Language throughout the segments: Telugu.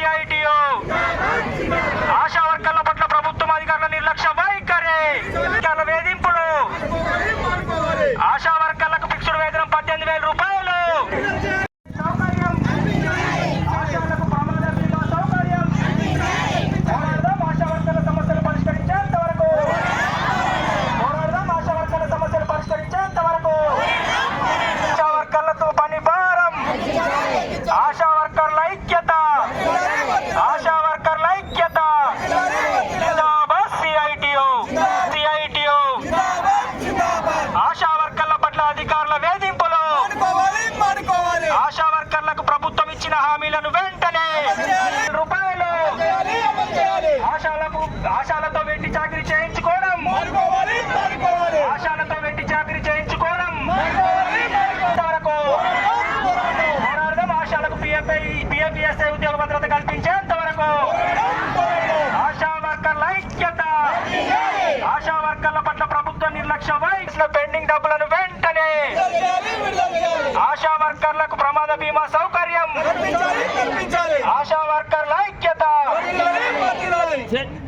ശരിയായിട്ട് ఇచ్చిన హామీలను వెంటనే రూపాయలు ఆశాలకు ఆశాలతో వెట్టి చాకరీ చేయించుకోవడం. ఆశాలతో వెట్టి చాకరీ చేయించుకోవడం. వరకు ఆశాలకు పిఎఫ్ఐ పిఎఫ్ఈఎస్ఐ ఉద్యోగ భద్రత కల్పించేంత వరకు ఆశా వర్కర్ల ఐక్యత ఆశా వర్కర్ల పట్ల ప్రభుత్వ నిర్లక్ష్య వయసులో పెండింగ్ డబ్బులను వెంటనే ఆశా వర్కర్లకు ప్రమాద బీమా సౌకర్యం ఆశా వర్కర్ల ఐక్యత.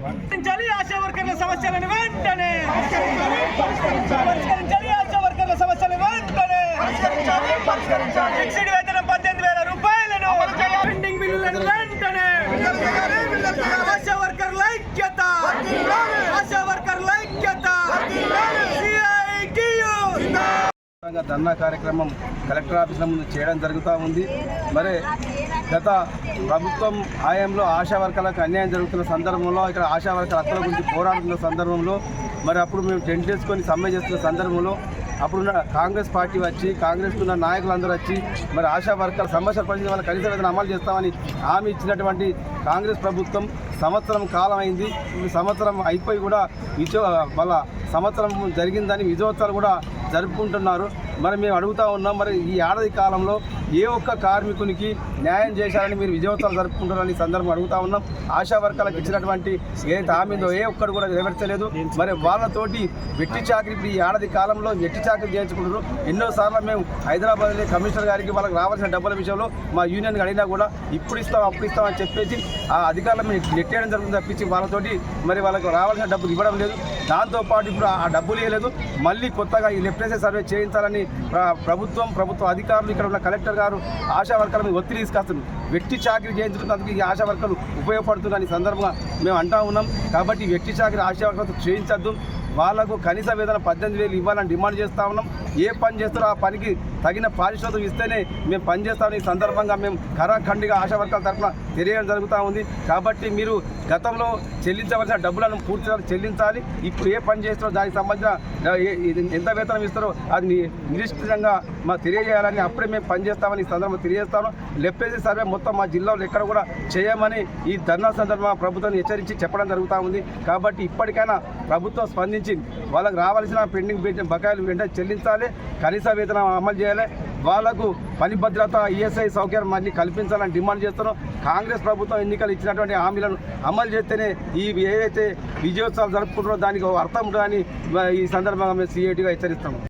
పరిష్కరించాలి ఆశా వర్కర్ల సమస్యలను వెంటనే. పరిష్కరించాలి ఆశా వర్కర్ల సమస్యలు వెంటనే. ఫిక్స్డ్ వేతనం పద్దెనిమిది వేల రూపాయలను. పెండింగ్ బిల్లులను వెంటనే. ఆశా వర్కర్ల ఐక్యత. ఆశా వర్కర్ల ఐక్యత. ధర్నా కార్యక్రమం కలెక్టర్ ఆఫీసుల ముందు చేయడం జరుగుతూ ఉంది. మరి గత ప్రభుత్వం హయాంలో ఆశా వర్కర్లకు అన్యాయం జరుగుతున్న సందర్భంలో ఇక్కడ ఆశా వర్కర్ హక్కుల గురించి పోరాడుతున్న సందర్భంలో మరి అప్పుడు మేము టెంట్ వేసుకొని సమ్మె చేస్తున్న సందర్భంలో అప్పుడున్న కాంగ్రెస్ పార్టీ వచ్చి కాంగ్రెస్ ఉన్న నాయకులందరూ వచ్చి మరి ఆశా వర్కర్ సమస్య పరిస్థితి వల్ల కనీస వేతన అమలు చేస్తామని హామీ ఇచ్చినటువంటి కాంగ్రెస్ ప్రభుత్వం సంవత్సరం కాలం అయింది. సంవత్సరం అయిపోయి కూడా విజయ వాళ్ళ సంవత్సరం జరిగిందని విజయోత్సవాలు కూడా జరుపుకుంటున్నారు. మరి మేము అడుగుతా ఉన్నాం మరి ఈ ఏడాది కాలంలో ఏ ఒక్క కార్మికునికి న్యాయం చేశారని మీరు విజయోత్సవాలు జరుపుకుంటారని సందర్భం అడుగుతా ఉన్నాం. ఆశా వర్గాలకు ఇచ్చినటువంటి ఏదైతే హామీందో ఏ ఒక్కడు కూడా నెరవేర్చలేదు. మరి వాళ్ళతోటి వెట్టి చాకరీ ఇప్పుడు ఈ ఏడాది కాలంలో వెట్టి చాకరీ చేయించుకుంటారు ఎన్నోసార్లు మేము హైదరాబాద్లో కమిషనర్ గారికి వాళ్ళకి రావాల్సిన డబ్బుల విషయంలో మా యూనియన్ అడిగినా కూడా ఇప్పుడు ఇస్తాం అప్పుడు ఇస్తాం అని చెప్పేసి ఆ అధికారులు మేము నెట్టేయడం జరుగుతుంది తప్పించి వాళ్ళతోటి మరి వాళ్ళకు రావాల్సిన డబ్బులు ఇవ్వడం లేదు. దాంతోపాటు ఇప్పుడు ఆ డబ్బులు ఇవ్వలేదు. మళ్ళీ కొత్తగా ఈ లెఫ్ట్ సర్వే చేయించాలని ప్రభుత్వం ప్రభుత్వ అధికారులు ఇక్కడ ఉన్న కలెక్టర్ గారు ఆశా వర్కర్ల మీద ఒత్తిడి తీసుకొస్తున్నారు. వ్యక్తి చాకరీ చేయించుకున్నందుకు ఈ ఆశా వర్కర్లు ఉపయోగపడుతుందని సందర్భంగా మేము అంటా ఉన్నాం. కాబట్టి వ్యక్తి చాకరీ ఆశా వర్కర్లతో చేయించద్దు. వాళ్ళకు కనీస వేతన పద్దెనిమిది వేలు ఇవ్వాలని డిమాండ్ చేస్తా ఉన్నాం. ఏ పని చేస్తారో ఆ పనికి తగిన పారిశ్రామికం ఇస్తేనే మేము పనిచేస్తామని ఈ సందర్భంగా మేము కరాఖండిగా ఆశా వర్గాల తరఫున తెలియడం జరుగుతూ ఉంది. కాబట్టి మీరు గతంలో చెల్లించవలసిన డబ్బులను పూర్తిగా చెల్లించాలి. ఇప్పుడు ఏ పని చేస్తారో దానికి సంబంధించిన ఎంత వేతనం ఇస్తారో అది ని- మాకు తెలియజేయాలని అప్పుడే మేము పనిచేస్తామని ఈ సందర్భంగా తెలియజేస్తాను. లెఫ్టేజీ సర్వే మొత్తం మా జిల్లాలో ఎక్కడ కూడా చేయమని ఈ ధర్నా సందర్భంగా ప్రభుత్వాన్ని హెచ్చరించి చెప్పడం జరుగుతూ ఉంది. కాబట్టి ఇప్పటికైనా ప్రభుత్వం స్పందించి వాళ్ళకి రావాల్సిన పెండింగ్ బకాయిలు వెంటనే చెల్లించాలి. కనీస వేతనం అమలు చేయాలి. వాళ్ళకు పని భద్రత ఈఎస్ఐ సౌకర్యం మళ్ళీ కల్పించాలని డిమాండ్ చేస్తున్నాం. కాంగ్రెస్ ప్రభుత్వం ఎన్నికలు ఇచ్చినటువంటి హామీలను అమలు చేస్తేనే ఈ ఏదైతే విజయోత్సవాలు జరుపుకుంటున్నారో దానికి ఒక అర్థం ఉంటుందని ఈ సందర్భంగా మేము సిఐటిగా హెచ్చరిస్తాము